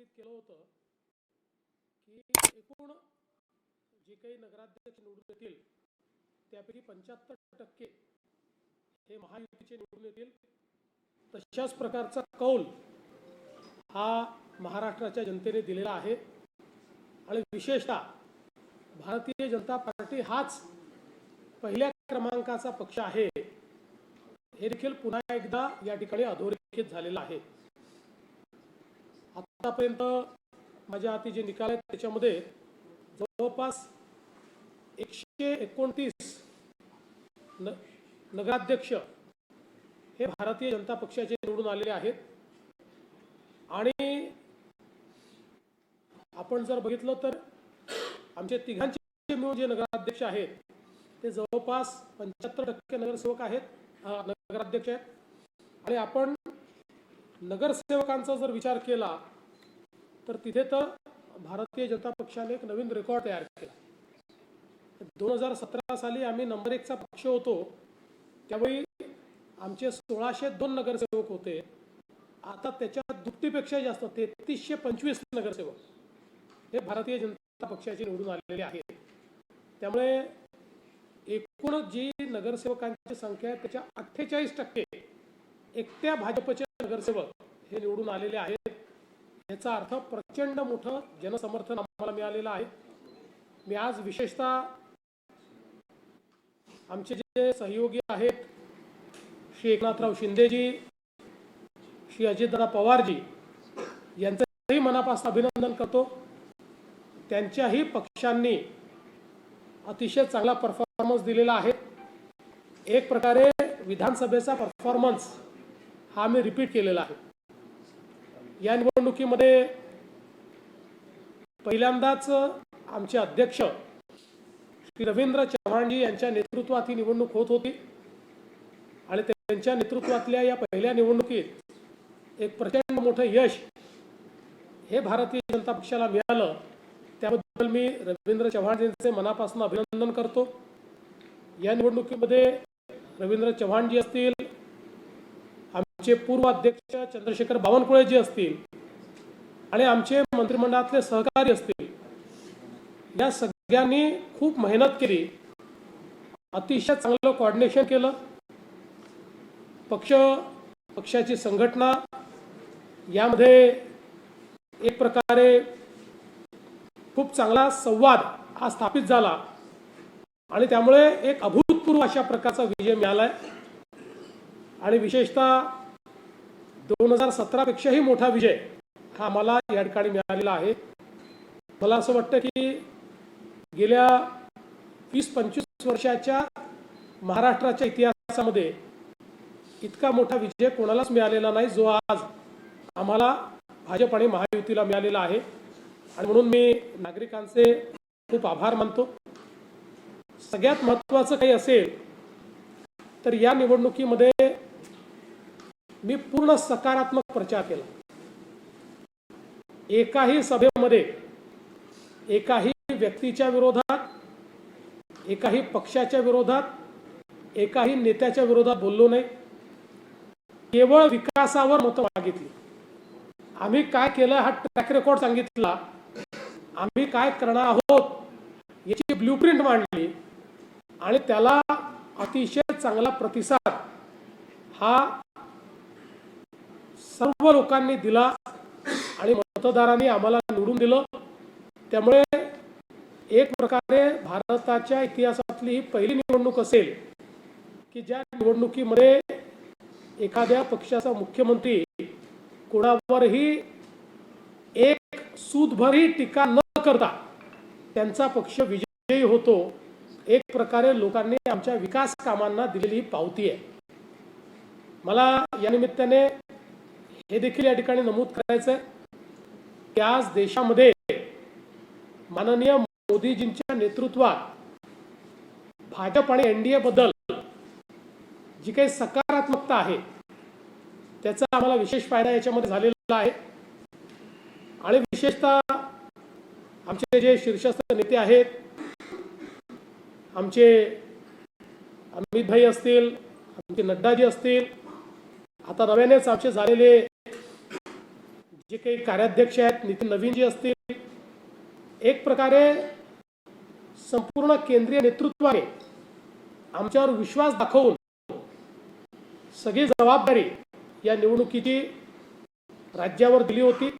भाकीत केलं होतं की एकूण जे काही नगराध्यक्ष निवडून येतील त्यापैकी पंच्याहत्तर टक्के हे महायुतीचे निवडून येतील. तशाच प्रकारचा कौल हा महाराष्ट्राच्या जनतेने दिलेला आहे. आणि विशेषतः भारतीय जनता पार्टी हाच पहिल्या क्रमांकाचा पक्ष आहे. हे देखील पुन्हा एकदा या ठिकाणी अधोरेखित झालेलं आहे. आतापर्यंत माझ्या हाती जे निकाल आहेत त्याच्यामध्ये जवळपास एकशे एकोणतीस न नगराध्यक्ष हे भारतीय जनता पक्षाचे निवडून आलेले आहेत. आणि आपण जर बघितलं तर आमचे तिघांचे मिळून जे नगराध्यक्ष आहेत ते जवळपास पंच्याहत्तर टक्के नगरसेवक आहेत नगराध्यक्ष आहेत. आणि आपण नगरसेवकांचा जर विचार केला तर तिथे तर भारतीय जनता पक्षाने एक नवीन रेकॉर्ड तयार केला. दोन हजार सतरा साली आम्ही नंबर एकचा पक्ष होतो. त्यावेळी आमचे सोळाशे दोन नगरसेवक होते. आता त्याच्या दुपटीपेक्षा जास्त तेहतीसशे पंचवीस नगरसेवक हे भारतीय जनता पक्षाचे निवडून आलेले आहेत. त्यामुळे एकूण जी नगरसेवकांची संख्या आहे त्याच्या अठ्ठेचाळीस टक्के एकट्या भाजपचे नगरसेवक हे निवडून आलेले आहेत. याचा अर्थ प्रचंड मोठं जनसमर्थन आम्हाला मिळालेलं आहे. मी आज विशेषतः आमचे जे सहयोगी आहेत श्री एकनाथराव शिंदेजी श्री अजितदादा पवारजी यांचंही मनापासून अभिनंदन करतो. त्यांच्याही पक्षांनी अतिशय चांगला परफॉर्मन्स दिलेला आहे. एक प्रकारे विधानसभेचा परफॉर्मन्स हा आम्ही रिपीट केलेला आहे. या निवडणुकीमध्ये पहिल्यांदाच आमचे अध्यक्ष श्री रवींद्र चव्हाणजी यांच्या नेतृत्वात ही निवडणूक होत होती. आणि त्यांच्या नेतृत्वातल्या या पहिल्या निवडणुकीत एक प्रचंड मोठं यश हे भारतीय जनता पक्षाला मिळालं. त्याबद्दल मी रवींद्र चव्हाण यांचे मनापासून अभिनंदन करतो. या निवडणुकीमध्ये रवींद्र चव्हाणजी असतील आमचे पूर्व अध्यक्ष चंद्रशेखर बावनकुळेजी असतील आणि आमचे मंत्रिमंडळातले सहकारी असतील या सगळ्यांनी खूप मेहनत केली. अतिशय चांगलं कॉर्डिनेशन केलं. पक्ष पक्षाची संघटना यामध्ये एक प्रकारे खूप चांगला संवाद हा स्थापित झाला. आणि त्यामुळे एक अभूतपूर्व अशा प्रकारचा विजय मिळाला आहे आणि विशेषतः दोन हजार सतरापेक्षाही मोठा विजय हा मला या ठिकाणी मिळालेला आहे. मला असं वाटतं की गेल्या वीस पंचवीस वर्षाच्या महाराष्ट्राच्या इतिहासामध्ये इतका मोठा विजय कोणालाच मिळालेला नाही जो आज आम्हाला भाजप आणि महायुतीला मिळालेला आहे. आणि म्हणून मी नागरिकांचे खूप आभार मानतो. सगळ्यात महत्त्वाचं काही असेल तर या निवडणुकीमध्ये मी पूर्ण सकारात्मक प्रचार केला. एकाही सभेमध्ये एकाही व्यक्तीच्या विरोधात एकाही पक्षाच्या विरोधात एकाही नेत्याच्या विरोधात बोललो नाही. केवळ विकासावर मतं मागितली. आम्ही काय केलं हा ट्रॅक रेकॉर्ड सांगितला. आम्ही काय करणार आहोत याची ब्ल्यूप्रिंट मांडली. आणि त्याला अतिशय चांगला प्रतिसाद हा सर्व लोकांनी दिला आणि मतदारांनी आम्हाला निवडून दिलं. त्यामुळे एक प्रकारे भारताच्या इतिहासातली ही पहिली निवडणूक असेल की ज्या निवडणुकीमध्ये एखाद्या पक्षाचा मुख्यमंत्री कोणावरही एक सूदभरही टीका न करता त्यांचा पक्ष विजयी होतो एक प्रकारे लोकांनी आमच्या विकास कामांना दिलेली ही पावती आहे. मला या निमित्ताने हे देखील या ठिकाणी नमूद करायचं आहे की आज देशामध्ये माननीय मोदीजींच्या नेतृत्वात भाजप आणि एनडीए बद्दल जी काही सकारात्मकता आहे त्याचा आम्हाला विशेष फायदा याच्यामध्ये झालेला आहे. आणि विशेषतः आमचे जे शीर्षस्थ नेते आहेत आमचे अमित भाई असतील आमचे नड्डाजी असतील आता नव्यानेच आमचे झालेले जे काही कार्याध्यक्ष आहेत नितीन नवीनजी असतील एक प्रकारे संपूर्ण केंद्रीय नेतृत्वाने आमच्यावर विश्वास दाखवून सगळी जबाबदारी या निवडणुकीची राज्यावर दिली होती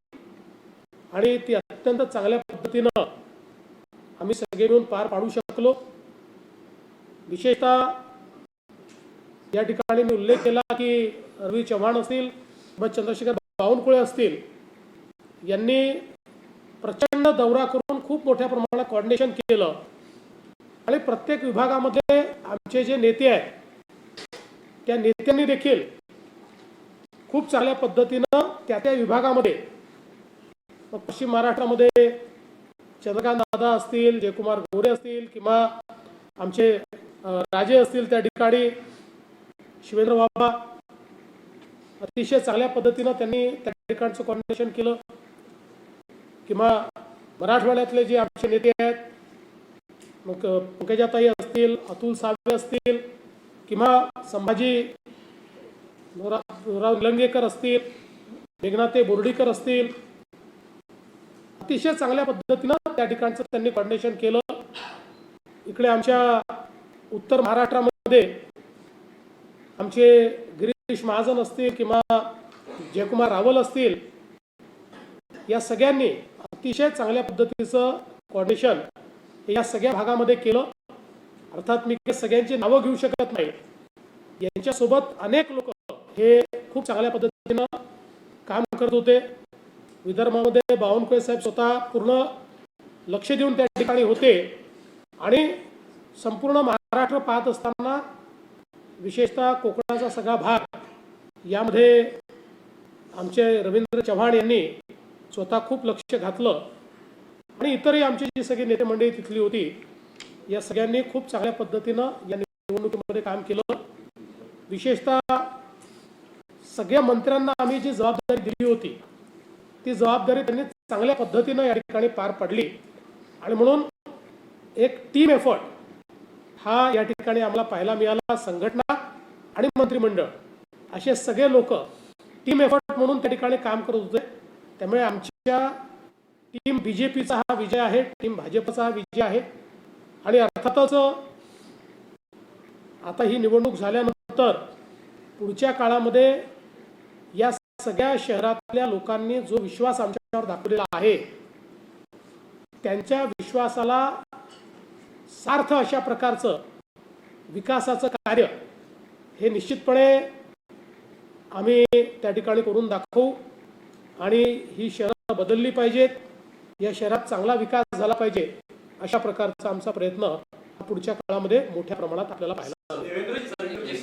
आणि ती अत्यंत चांगल्या पद्धतीनं आम्ही सगळे मिळून पार पाडू शकलो. विशेषतः या ठिकाणी मी उल्लेख केला की रवी चव्हाण असतील व चंद्रशेखर बावनकुळे असतील यांनी प्रचंड दौरा करून खूप मोठ्या प्रमाणात कॉर्डिनेशन केलं. आणि प्रत्येक विभागामध्ये आमचे जे नेते आहेत त्या नेत्यांनी देखील खूप चांगल्या पद्धतीनं त्या त्या विभागामध्ये मग पश्चिम महाराष्ट्रामध्ये चंद्रकांत दादा असतील जयकुमार गोरे असतील किंवा आमचे राजे असतील त्या ठिकाणी शिवेंद्र बाबा अतिशय चांगल्या पद्धतीनं त्यांनी त्या ठिकाणचं कॉर्डिनेशन केलं. किंवा मराठवाड्यातले जे आमचे नेते आहेत मग पंकजाताई असतील अतुल सावे असतील किंवा संभाजी राव निलंगेकर असतील मेघनाथे बोर्डीकर असतील अतिशय चांगल्या पद्धतीनं त्या ठिकाणचं त्यांनी कॉर्डिनेशन केलं. इकडे आमच्या उत्तर महाराष्ट्रामध्ये आमचे गिरीश महाजन असतील किंवा जयकुमार रावल असतील या सगळ्यांनी अतिशय चांगल्या पद्धतीचं कॉर्डिनेशन या सगळ्या भागामध्ये केलं. अर्थात मी सगळ्यांची नावं घेऊ शकत नाही. यांच्यासोबत अनेक लोक हे खूप चांगल्या पद्धतीनं काम करत होते. विदर्भामध्ये बावनकुळे साहेब स्वतः पूर्ण लक्ष देऊन त्या ठिकाणी होते. आणि संपूर्ण महाराष्ट्र पाहत असताना विशेषतः कोकणाचा सगळा भाग यामध्ये आमचे रवींद्र चव्हाण यांनी स्वतः खूप लक्ष घातलं. आणि इतरही आमची जी सगळी नेते मंडळी तिथली होती या सगळ्यांनी खूप चांगल्या पद्धतीनं या निवडणुकीमध्ये काम केलं. विशेषतः सगळ्या मंत्र्यांना आम्ही जी जबाबदारी दिली होती ती जबाबदारी त्यांनी चांगल्या पद्धतीनं या ठिकाणी पार पडली. आणि म्हणून एक टीम एफर्ट हा या ठिकाणी आम्हाला पाहायला मिळाला संघटना आणि मंत्रिमंडळ. असे सगळे लोक टीम एफर्ट म्हणून त्या ठिकाणी काम करत होते. त्यामुळे आमच्या टीम बी जे पीचा हा विजय आहे टीम भाजपचा हा विजय आहे. आणि अर्थातच आता ही निवडणूक झाल्यानंतर पुढच्या काळामध्ये या सगळ्या शहरातल्या लोकांनी जो विश्वास आमच्यावर दाखवलेला आहे त्यांच्या विश्वासाला सार्थ अशा प्रकारचं विकासाचं कार्य हे निश्चितपणे आम्ही त्या ठिकाणी करून दाखवू. आणि ही शहरं बदलली पाहिजेत. या शहरात चांगला विकास झाला पाहिजे अशा प्रकारचा आमचा प्रयत्न हा पुढच्या काळामध्ये मोठ्या प्रमाणात आपल्याला पाहायला देवेंद्रजी म्हणजे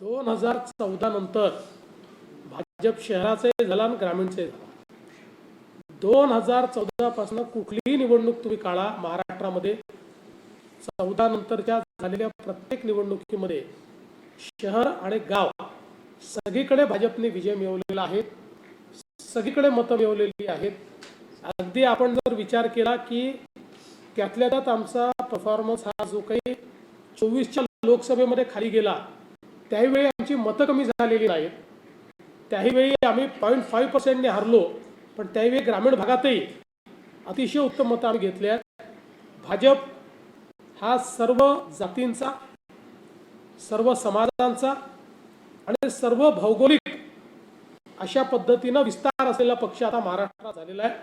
दोन हजार चौदा नंतर भाजप शहराचंही झालं आणि ग्रामीणचंही झालं. दोन हजार चौदा पासून कुठलीही निवडणूक तुम्ही काढा. महाराष्ट्रामध्ये चौदा नंतरच्या झालेल्या प्रत्येक निवडणुकीमध्ये शहर आणि गाव सगळीकडे भाजपने विजय मिळवलेला आहे. सगळीकडे मतं मिळवलेली आहेत. अगदी आपण जर विचार केला की त्यातल्या त्यात आमचा परफॉर्मन्स हा जो काही चोवीसच्या लोकसभेमध्ये खाली गेला त्याहीवेळी आमची मतं कमी झालेली नाहीत. त्याहीवेळी आम्ही पॉईंट फाईव्ह पर्सेंटने हरलो. पण त्याहीवेळी ग्रामीण भागातही अतिशय उत्तम मतं आम्ही घेतली आहेत भाजप हा सर्व जातींचा सर्व समाजांचा आणि सर्व भौगोलिक अशा पद्धतीनं विस्तार असलेला पक्ष आता महाराष्ट्रात झालेला आहे.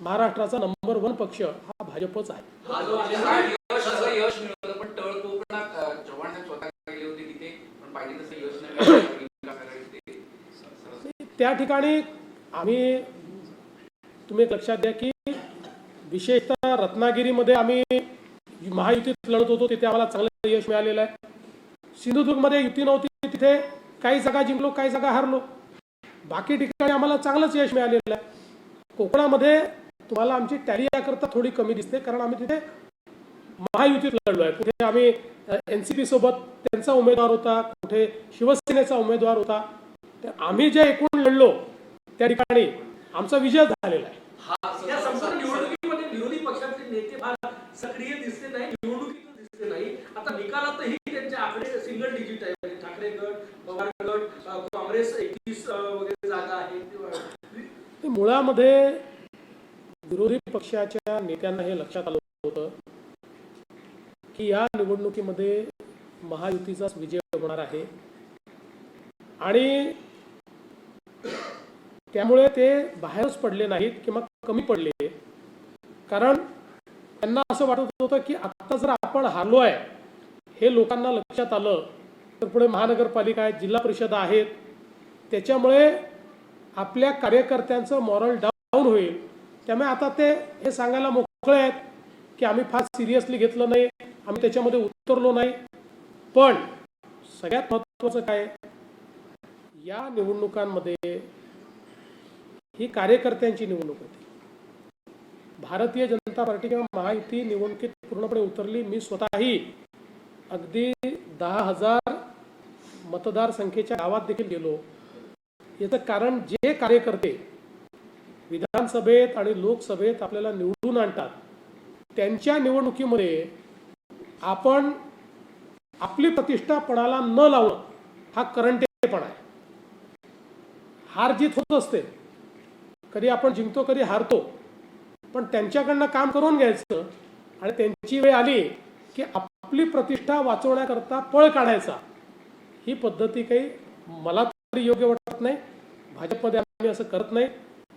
महाराष्ट्राचा नंबर वन पक्ष हा भाजपच आहे. हा. त्या ठिकाणी आम्ही तुम्ही एक लक्षात द्या की विशेषतः रत्नागिरीमध्ये आम्ही महायुतीत लढत होतो तिथे आम्हाला चांगलं यश मिळालेलं आहे. सिंधुदुर्गमध्ये युती नव्हती तिथे काही जागा जिंकलो काही जागा हारलो. बाकी ठिकाणी आम्हाला चांगलंच यश मिळालेलं आहे. कोकणामध्ये तुम्हाला आमची टॅली याकरता थोडी कमी दिसते कारण आम्ही तिथे महायुतीत लढलो आहे. कुठे आम्ही एन सी पी सोबत त्यांचा उमेदवार होता कुठे शिवसेनेचा उमेदवार होता. तर आम्ही जे एकूण लढलो त्या ठिकाणी आमचा विजय झालेला आहे. या संपूर्ण निवडणुकीमध्ये विरोधी निवडणुकीमध्ये नेते फार सक्रिय दिसले नाही निवडणुकीत दिसले नाही. आता निकालातही त्यांचे आकडे सिंगल डिजिट आहे म्हणजे ठाकरे गट पवार गट काँग्रेस एकवीस वगैरे जागा आहे मुळामध्ये विरोधी पक्षाच्या नेत्यांना हे लक्षात आलं होतं की या निवडणुकीमध्ये महायुतीचाच विजय होणार आहे. आणि त्यामुळे ते बाहेरच पडले नाहीत किंवा कमी पडले. कारण त्यांना असं वाटत होतं की आत्ता जर आपण हारलो आहे हे लोकांना लक्षात आलं तर पुढे महानगरपालिका आहेत जिल्हा परिषद आहेत त्याच्यामुळे आपल्या कार्यकर्त्यांचं मॉरल डाऊन होईल. त्यामुळे आता ते हे सांगायला मोकळे आहेत की आम्ही फार सिरियसली घेतलं नाही आम्ही त्याच्यामध्ये उतरलो नाही. पण सगळ्यात महत्त्वाचं काय? या निवडणुकांमध्ये ही कार्यकर्त्यांची निवडणूक होती. भारतीय जनता पार्टी किंवा महायुती निवडणुकीत पूर्णपणे उतरली. मी स्वतःही अगदी दहा हजार मतदारसंख्येच्या गावात देखील गेलो. याचं कारण जे कार्यकर्ते विधानसभेत आणि लोकसभेत आपल्याला निवडून आणतात त्यांच्या निवडणुकीमध्ये आपण आपली प्रतिष्ठा पणाला न लावणं हा करंटेपणा आहे. हार जीत होत असते. कधी आपण जिंकतो कधी हारतो. पण त्यांच्याकडनं काम करून घ्यायचं. आणि त्यांची वेळ आली की आपली प्रतिष्ठा वाचवण्याकरता पळ काढायचा. ही पद्धती काही मला तरी योग्य वाटत नाही. भाजपमध्ये आम्ही असं करत नाही.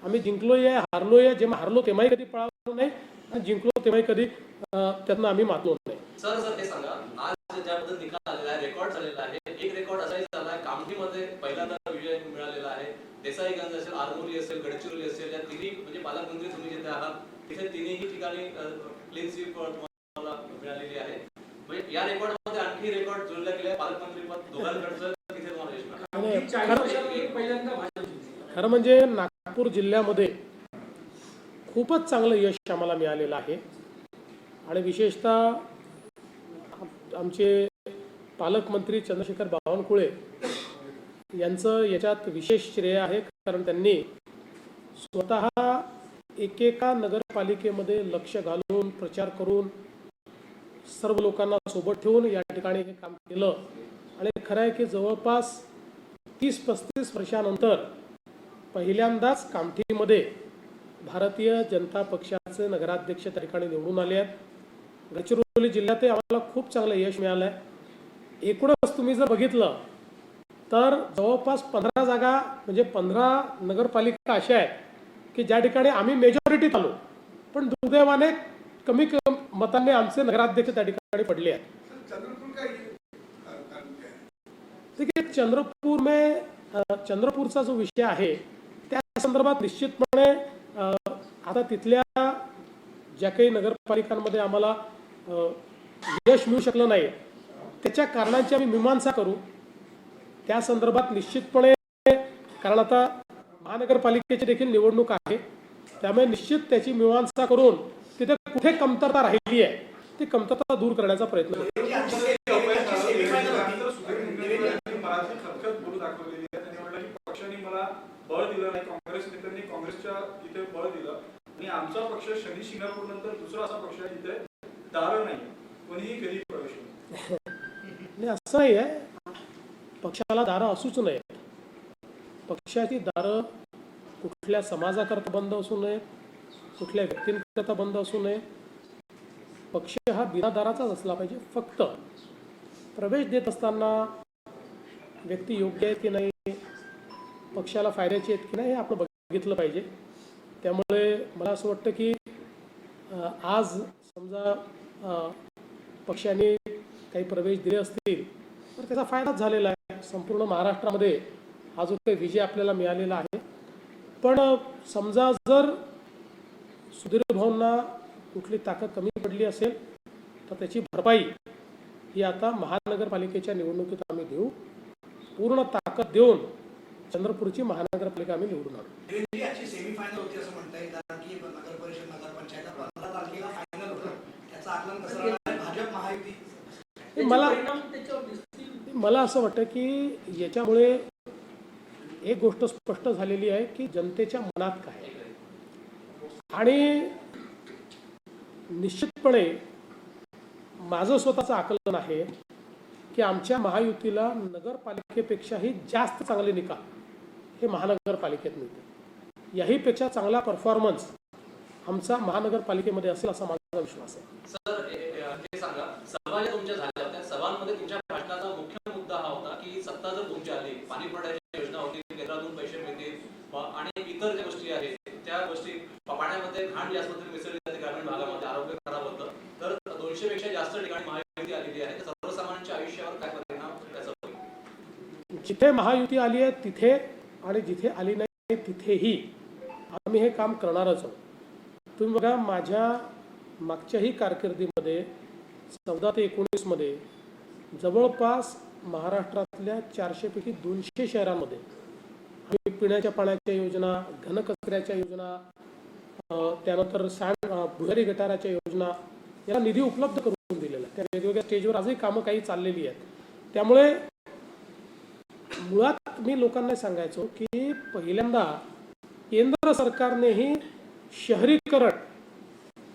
आम्ही जिंकलोय आहे हारलोय आहे जेव्हा हारलो तेव्हाही कधी पळालो नाही. आणि जिंकलो तेव्हाही कधी अं, त्यातनं आम्ही मातलो नाही. सर सर हे सांगा. आज ज्याबद्दल निकाल आलेला आहे रेकॉर्ड झालेला आहे एक रेकॉर्ड असाही झाला आहे. कामठीमध्ये पहिल्यांदा विजय मिळालेला आहे. देसाईगंज असेल आरमोरी असेल गडचिरोली असेल या तिन्ही पालकमंत्री तुम्ही जिथे आहात तिथे तिन्ही ठिकाणी क्लीन स्वीप तुम्हाला मिळालेली आहे. म्हणजे या रेकॉर्डमध्ये आणखी रेकॉर्ड जोडला गेला आहे पालकमंत्री पद दोघांकडचं तिथे तुम्हाला. खरं म्हणजे नागपूर जिल्ह्यामध्ये खूपच चांगलं यश आम्हाला मिळालेलं आहे. आणि विशेषतः आम- आमचे पालकमंत्री चंद्रशेखर बावनकुळे यांचं याच्यात विशेष श्रेय आहे कारण त्यांनी स्वतः एकेका नगरपालिकेमध्ये लक्ष घालून प्रचार करून सर्व लोकांना सोबत ठेवून या ठिकाणी हे काम केलं. आणि खरं आहे की जवळपास तीस पस्तीस वर्षानंतर पहिल्यांदाच कामठीमध्ये भारतीय जनता पक्षाचे नगराध्यक्ष त्या ठिकाणी निवडून आले आहेत. गडचिरोली जिल्ह्यातही आम्हाला खूप चांगलं यश मिळालं आहे एकूणच तुम्ही जर बघितलं तर जवळपास पंधरा जागा म्हणजे पंधरा नगरपालिका अशा आहेत की ज्या ठिकाणी आम्ही मेजॉरिटीत आलो पण दुर्दैवाने कमी कम मतांनी आमचे नगराध्यक्ष त्या ठिकाणी पडले आहेत. देखिए चंद्रपूर में चंद्रपूरचा जो विषय आहे त्या संदर्भात निश्चितपणे आता तिथल्या ज्या काही नगरपालिकांमध्ये आम्हाला यश मिळू शकलं नाही त्याच्या कारणांची आम्ही मीमांसा करू. त्या संदर्भात निश्चितपणे कारण आता महानगरपालिकेची देखील निवडणूक आहे. त्यामुळे निश्चित त्याची मीमांसा करून तिथे कुठे कमतरता राहिली आहे ती कमतरता दूर करण्याचा प्रयत्न नाही आमचा पक्ष शनी शिंगणापूर नंतर दुसरा असा पक्ष आहे जिथे दार नाही कोणीही कधी प्रवेश नाही नाही असं नाही आहे पक्षाला दारं असूच नयेत पक्षाची दारं कुठल्या समाजाकरता बंद असू नयेत कुठल्या व्यक्तींकरता बंद असू नये पक्ष हा बिना दाराचाच असला पाहिजे फक्त. प्रवेश देत असताना व्यक्ती योग्य आहेत की नाही पक्षाला फायद्याची आहेत की नाही हे आपण बघितलं पाहिजे. त्यामुळे मला असं वाटतं की आज समजा पक्षाने काही प्रवेश दिले असतील तर त्याचा फायदाच झालेला आहे. संपूर्ण महाराष्ट्रामध्ये हा जो काही विजय आपल्याला मिळालेला आहे. पण समजा जर सुधीर भाऊंना कुठली ताकद कमी पडली असेल तर त्याची भरपाई ही आता महानगरपालिकेच्या निवडणुकीत आम्ही देऊ. पूर्ण ताकद देऊन चंद्रपूरची महानगरपालिका आम्ही निवडून आणू. देवेंद्र याची सेमीफायनल होती असं म्हणता येईल कारण की नगर परिषद नगर पंचायत पंधरा तारखेला फायनल होतं. त्याचं आकलन कसं राहणार? आहे? भाजप महायुती. हे मला त्याचे परिणाम त्याच्यावर दिसतील. मला असं वाटतं की याच्यामुळे एक गोष्ट स्पष्ट झालेली आहे की जनतेच्या मनात काय आणि निश्चितपणे माझं स्वतःचं आकलन आहे की आमच्या महायुतीला नगरपालिकेपेक्षाही जास्त चांगले निकाल हे महानगरपालिकेत मिळते याहीपेक्षा चांगला परफॉर्मन्स आमचा महानगरपालिकेमध्ये असेल असा माझा विश्वास आहे. सर हे- सांगा. सभा तुमच्या झाल्या होत्या. सभांमध्ये तुमच्या भाषणाचा मुख्य मुद्दा हा होता की सत्ता जर तुमची आली पाणी पुरवठ्याची होतील केंद्रातून पैसे मिळतील. आणि इतर ज्या गोष्टी आहेत त्या गोष्टी पाण्यामध्ये घाण जास्त मिसळली जाते ग्रामीण भागामध्ये आरोग्य खराब होतं. तर दोनशे पेक्षा जास्त ठिकाणी महायुती आलेली आहे. सर्वसामान्यांच्या आयुष्यावर काय परिणाम त्याचा होईल? जिथे महायुती आली आहे तिथे आणि जिथे आली नाही तिथेही आम्ही हे काम करणारच आहोत. तुम्ही बघा माझ्या मागच्याही कारकिर्दीमध्ये चौदा ते एकोणीसमध्ये जवळपास महाराष्ट्रातल्या चारशेपैकी दोनशे शहरांमध्ये पिण्याच्या पाण्याच्या योजना घनकचऱ्याच्या योजना त्यानंतर सँड भुयारी गटाराच्या योजना याला निधी उपलब्ध करून दिलेला आहे. त्या वेगवेगळ्या स्टेजवर आजही कामं काही चाललेली आहेत. त्यामुळे मुळात मी लोकांना सांगायचो की पहिल्यांदा केंद्र सरकारनेही शहरीकरण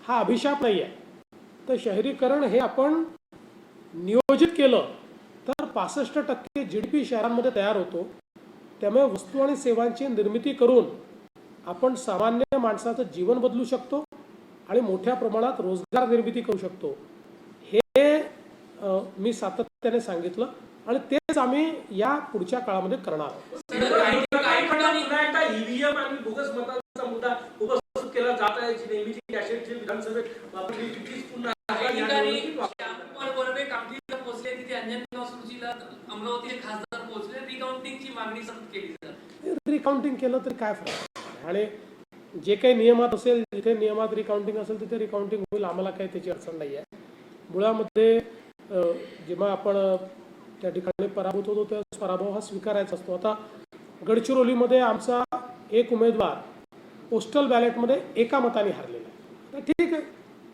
हा अभिशाप नाही आहे तर शहरीकरण हे आपण नियोजित केलं तर पासष्ट टक्के जी डी पी शहरांमध्ये तयार होतो. त्यामुळे वस्तू आणि सेवांची निर्मिती करून आपण सामान्य माणसाचं जीवन बदलू शकतो आणि मोठ्या प्रमाणात रोजगार निर्मिती करू शकतो. हे मी सातत्याने सांगितलं आणि तेच आम्ही या पुढच्या काळामध्ये करणार आहोत काही काही ठिकाणी पुन्हा एकदा ईव्हीएम आणि बोगस मतांचा मुद्दा उपस्थित केला जात आहे जी नेहमीची कॅशेट जी विधानसभेत वापरली होती तीच पुन्हा काही या ठिकाणी निवडणुकीत वापरली जाते. श्यामकुमार बर्वे कामठीला पोहोचले तिथे अंजनगाव सुरुचीला अमरावतीचे खासदार पोहोचले रिकाउंटिंगची मागणी सतत केली जाते रिकाउंटिंग केलं तरी काय फरक? आणि जे काही नियमात असेल जिथे नियमात रिकाउंटिंग असेल तिथे रिकाउंटिंग होईल आम्हाला काही त्याची अडचण नाही आहे मुळामध्ये जेव्हा आपण त्या ठिकाणी पराभूत होतो तेव्हा पराभव हा स्वीकारायचा असतो. आता गडचिरोलीमध्ये आमचा एक उमेदवार पोस्टल बॅलेटमध्ये एका मताने हारलेला आहे. तर ठीक आहे.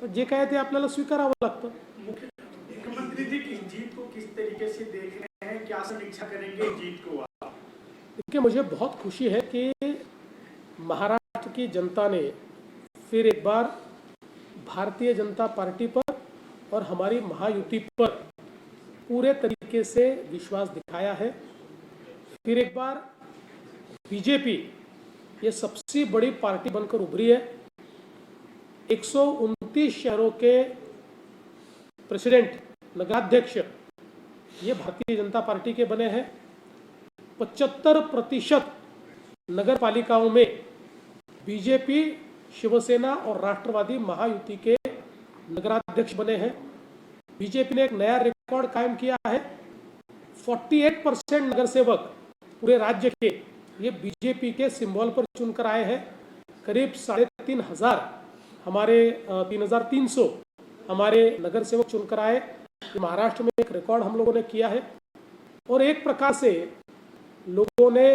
तर जे काय आहे ते आपल्याला स्वीकारावं लागतं. मुख्यमंत्री जी की जीत को किस तरीके से देख रहे हैं क्या समीक्षा करेंगे जीत को? देखिए मुझे बहुत खुशी है कि महाराष्ट्र की जनता ने फिर एक बार भारतीय जनता पार्टी पर और हमारी महायुति पर पूरे तरीके से विश्वास दिखाया है। फिर एक बार बीजेपी ये सबसे बड़ी पार्टी बनकर उभरी है। 129 शहरों के प्रेसिडेंट नगराध्यक्ष ये भारतीय जनता पार्टी के बने हैं। पचहत्तर प्रतिशत नगर पालिकाओं में बीजेपी, शिवसेना और राष्ट्रवादी महायुति के नगराध्यक्ष बने हैं। बीजेपी ने एक नया रिकॉर्ड कायम किया है। 48 परसेंट नगर सेवक पूरे राज्य के ये बीजेपी के सिंबल पर चुनकर आए हैं। करीब साढ़े तीन हज़ार हमारे तीन हज़ार तीन सौ हमारे नगर सेवक चुनकर आए। महाराष्ट्र में एक रिकॉर्ड हम लोगों ने किया है। और एक प्रकार से लोगों ने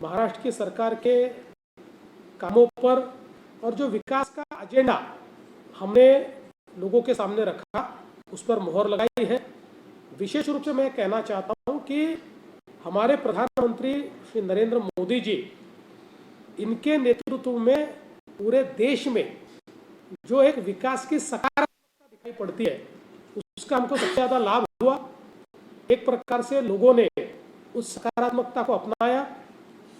महाराष्ट्र की सरकार के कामों पर और जो विकास का एजेंडा हमने लोगों के सामने रखा, उस पर मोहर लगाई है। विशेष रूप से मैं कहना चाहता हूँ कि हमारे प्रधानमंत्री श्री नरेंद्र मोदी जी, इनके नेतृत्व में पूरे देश में जो एक विकास की सकारात्मकता दिखाई पड़ती है, उसका हमको सबसे ज़्यादा लाभ हुआ। एक प्रकार से लोगों ने उस सकारात्मकता को अपनाया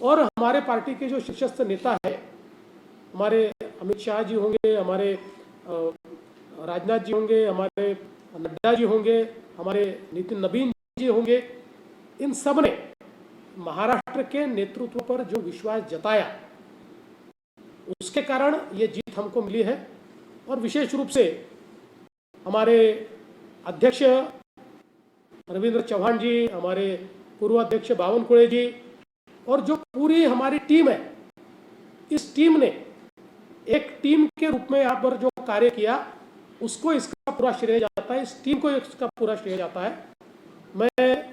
और हमारे पार्टी के जो शीर्षस्थ नेता है, हमारे अमित शाह जी होंगे, हमारे राजनाथ जी होंगे, हमारे नड्डा जी होंगे, हमारे नितिन नवीन जी होंगे, इन सबने महाराष्ट्र के नेतृत्व पर जो विश्वास जताया, उसके कारण ये जीत हमको मिली है और विशेष रूप से हमारे अध्यक्ष रविंद्र चौहान जी, हमारे पूर्व अध्यक्ष बावनकुळे जी और जो पूरी हमारी टीम है, इस टीम ने एक टीम के रूप में यहाँ पर जो कार्य किया, उसको इसका पूरा श्रेय जाता है, इस टीम को इसका पूरा श्रेय जाता है। मैं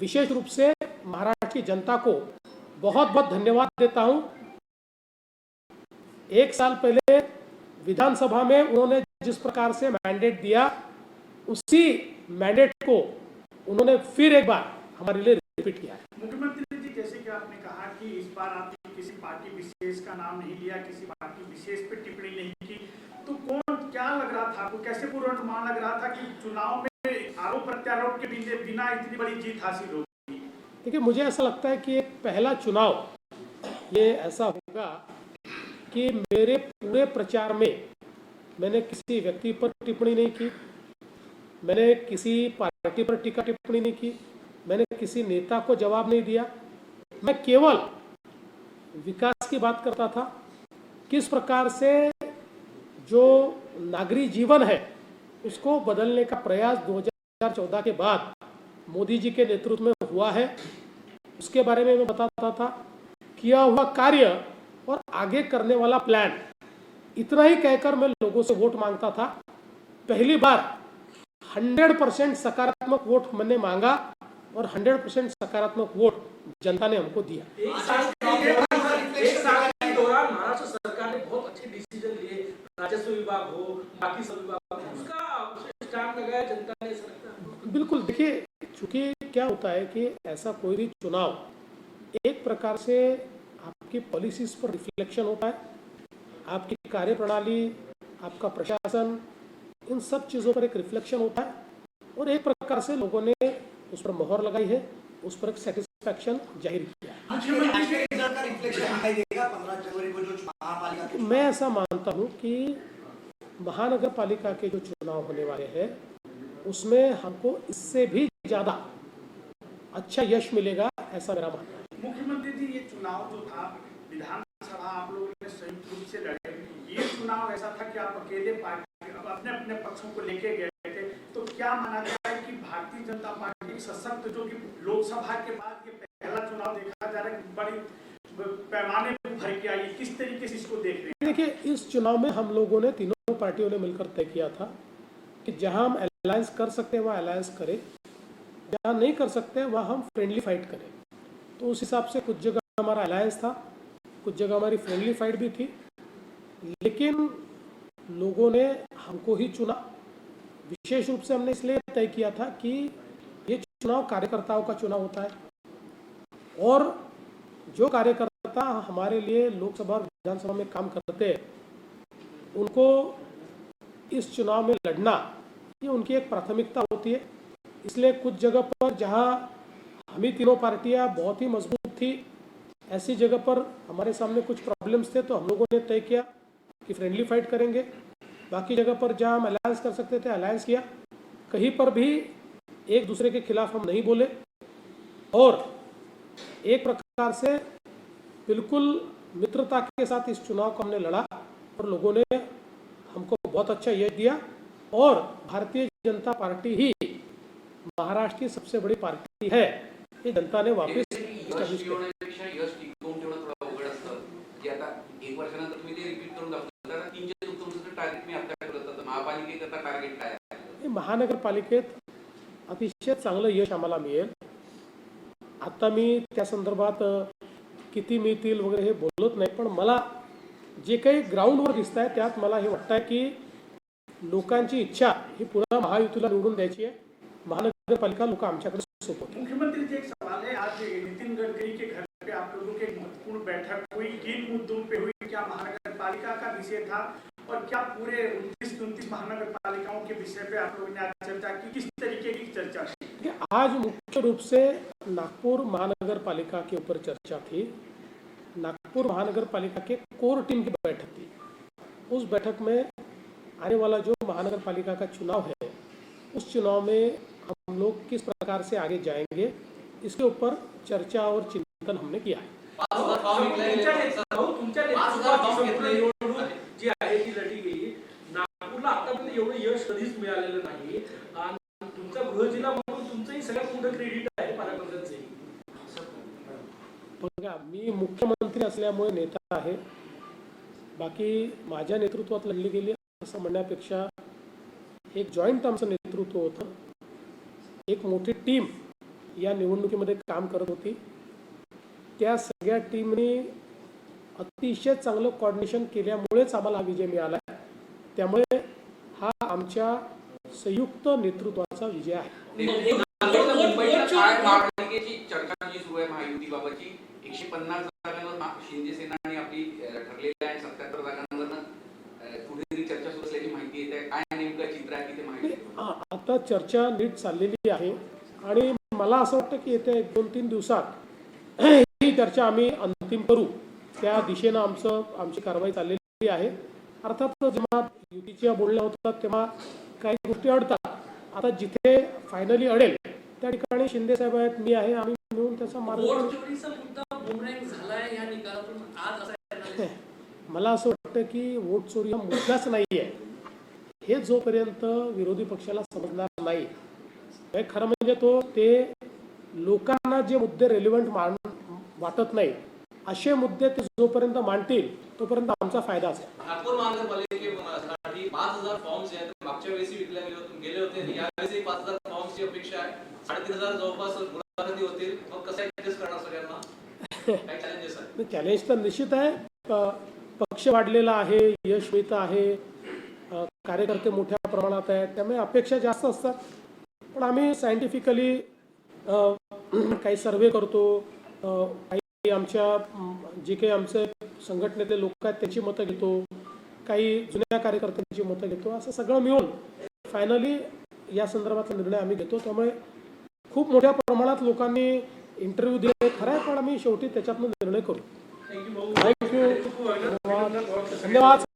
विशेष रूप से महाराष्ट्र की जनता को बहुत बहुत धन्यवाद देता हूँ। एक साल पहले विधानसभा में उन्होंने जिस प्रकार से मैंडेट दिया, उसी मैंडेट को उन्होंने फिर एक बार हमारे लिए रिपीट किया है। मुख्यमंत्री जी जैसे कि आपने कहा कि इस बार आपने किसी पार्टी विशेष का नाम नहीं लिया किसी पार्टी विशेष पे टिप्पणी नहीं की तो कौन क्या लग रहा था आपको? कैसे पूर्वानुमान लग रहा था कि चुनाव में आरोप प्रत्यारोप के बिना- बिना इतनी बड़ी जीत हासिल होगी? देखिए मुझे ऐसा लगता है कि पहला चुनाव ये ऐसा होगा कि मेरे पूरे प्रचार में मैंने किसी व्यक्ति पर टिप्पणी नहीं की मैंने किसी पार्टी पर टीका टिप्पणी नहीं की मैंने किसी नेता को जवाब नहीं दिया। मैं केवल विकास की बात करता था। किस प्रकार से जो नागरिक जीवन है उसको बदलने का प्रयास 2014 के बाद मोदी जी के नेतृत्व में हुआ है, उसके बारे में मैं बताता था। किया हुआ कार्य और आगे करने वाला प्लान इतना ही कहकर मैं लोगों से वोट माँगता था। पहली बार 100 परसेंट सकारात्मक वोट मैंने मांगा। और 100 परसेंट सकारात्मक वोट जनता ने हमको दिया। एक साल के एक साल के दौरान महाराष्ट्र सरकार ने बहुत अच्छे डिसीज़न लिए। राजस्व विभाग हो बाकी सब विभाग उसका जनता ने ऐसा लगता है बिल्कुल देखिए चूँकि क्या होता है कि ऐसा कोई भी चुनाव एक प्रकार से आपकी पॉलिसीज़ पर रिफ्लेक्शन होता है। आपकी कार्यप्रणाली आपका प्रशासन इन सब चीज़ों पर एक रिफ्लेक्शन होता है। और एक प्रकार से लोगों ने उस पर मोहर लगाई है उस पर एक सेटिस्फैक्शन ज़ाहिर किया है। मैं ऐसा मानता हूँ कि महानगर पालिका के जो चुनाव होने वाले हैं उसमें हमको इससे भी ज़्यादा अच्छा यश मिलेगा ऐसा मेरा मानना है। मुख्यमंत्री जी ये चुनाव जो था विधानसभा आप लोगों ने संयुक्त रूप से लड़े। ये चुनाव ऐसा था कि आप अकेले पार्टी अब अपने अपने पक्षों को लेके गए थे। तो क्या माना जाए कि भारतीय जनता पार्टी सशक्त जो कि लोकसभा के बाद ये पहला चुनाव देखा जा रहा है बड़ी पैमाने पर भर के आई किस तरीके से इसको देख रहे हैं? देखिए, इस चुनाव में हम लोगों ने, तीनों पार्टियों ने मिलकर तय किया था कि जहाँ हम अलायंस कर सकते हैं, वहाँ अलायंस करें। जहाँ नहीं कर सकते वहाँ हम फ्रेंडली फाइट करें। तो उस हिसाब से कुछ जगह हमारा अलायंस था, कुछ जगह हमारी फ्रेंडली फाइट भी थी। लेकिन लोगों ने हमको ही चुना। विशेष रूप से हमने इसलिए तय किया था कि चुनाव कार्यकर्ताओं का चुनाव होता है। और जो कार्यकर्ता हमारे लिए लोकसभा और विधानसभा में काम करते हैं, उनको इस चुनाव में लड़ना, ये उनकी एक प्राथमिकता होती है। इसलिए कुछ जगह पर जहाँ हम ही तीनों पार्टियाँ बहुत ही मज़बूत थी, ऐसी जगह पर हमारे सामने कुछ प्रॉब्लम्स थे तो हम लोगों ने तय किया कि फ्रेंडली फाइट करेंगे। बाकी जगह पर जहाँ हम अलायंस कर सकते थे अलायंस किया। कहीं पर भी एक दूसरे के खिलाफ हम नहीं बोले। और एक प्रकार से बिल्कुल मित्रता के साथ इस चुनाव को हमने लड़ा और लोगों ने हमको बहुत अच्छा यश दिया। और भारतीय जनता पार्टी ही महाराष्ट्र की सबसे बड़ी पार्टी है। ये जनता ने वापस महानगर establish अतिशय चांगलं यश आम्हाला मिळेल. आता मी त्या संदर्भात किती मिळतील वगैरे हे बोलत नाही पण मला जे काही ग्राउंडवर दिसत आहे त्यात मला हे वाटतं आहे की लोकांची इच्छा ही पुन्हा महायुतीला निवडून द्यायची आहे. महानगरपालिका लोक आमच्याकडे सोपवतात मुख्यमंत्री जी एक सवाल है आज नितिन गडकरी के घर पे आप लोगों की एक महत्त्वपूर्ण बैठक हुई किन मुद्दों पे हुई क्या महानगरपालिका का विषय था? और क्या पूरे उनतीस उनतीस महानगर पालिकाओं के विषय पे आप लोगों ने आज चर्चा की? किस तरीके की चर्चा? आज मुख्य रूप से नागपुर महानगर पालिका के ऊपर चर्चा थी। नागपुर महानगर पालिका के कोर टीम की बैठक थी। उस बैठक में आने वाला जो महानगर पालिका का चुनाव है उस चुनाव में हम लोग किस प्रकार से आगे जाएँगे इसके ऊपर चर्चा और चिंतन हमने किया है। मी मुख्यमंत्री असल्यामुळे नेता आहे बाकी माझ्या नेतृत्वात लढली गेली असं म्हणण्यापेक्षा एक जॉईंट आमचं नेतृत्व होतं एक मोठी टीम या निवडणुकीमध्ये काम करत होती त्या सगळ्या टीमने अतिशय चांगलं कॉर्डिनेशन केल्यामुळेच आम्हाला हा विजय मिळाला आहे त्यामुळे हा आमच्या संयुक्त नेतृत्वाचा विजय आहे काय आहे एकशे पन्नास जागांवर शिंदे सेना आणि आपली ठरलेल्या आणि सत्याहत्तर जागांवर पुढे तरी चर्चा सुरू असल्याची माहिती येते. नेमकं चित्र आहे तिथे माहिती आता चर्चा नीट चाललेली आहे. आणि मला असं वाटतं की येत्या एक दोन तीन दिवसात ही चर्चा आम्ही अंतिम करू. त्या दिशेनं आमचं आमची कारवाई चाललेली आहे. अर्थात जेव्हा युतीच्या बोलण्या होतात तेव्हा काही गोष्टी अडतात. आता जिथे फायनली अडेल त्या ठिकाणी शिंदे साहेब आहेत मी आहे आम्ही मिळून त्याचा मार्ग मला असं वाटतं की वोट चोरी हा मुद्दाच नाही आहे हे जोपर्यंत विरोधी पक्षाला समजणार नाही खरं म्हणजे तो ते लोकांना जे मुद्दे रेलिव्हंट मान वाटत नाही असे मुद्दे ते जोपर्यंत मांडतील तोपर्यंत आमचा फायदा असेल. नागपूर महानगरपालिकेसाठी पाच हजार फॉर्म्स जे आहेत ते मागच्या वेळेस विकल्या गेले होते गेले होते आणि यावेळेस पाच हजार फॉर्म्सची अपेक्षा आहे. साडेतीन हजार जवळपास मुलाखती होतील. मग कसं ऍडजस्ट करणार सगळ्यांना काय चॅलेंजेस आहेत चॅलेंज तर निश्चित आहे. पक्ष वाढलेला आहे यश मिळतं आहे. कार्यकर्ते मोठ्या प्रमाणात आहेत. त्यामुळे अपेक्षा जास्त असतात. पण आम्ही सायंटिफिकली काही सर्वे करतो. काही आमच्या जे काही आमचे संघटनेतले लोक आहेत त्यांची मतं घेतो. काही जुन्या कार्यकर्त्यांची मतं घेतो. असं सगळं मिळून फायनली या संदर्भातला निर्णय आम्ही घेतो. त्यामुळे खूप मोठ्या प्रमाणात लोकांनी इंटरव्ह्यू दिले खरं आहे पण आम्ही शेवटी त्याच्यातनं निर्णय करू. थँक्यू थँक्यू धन्यवाद.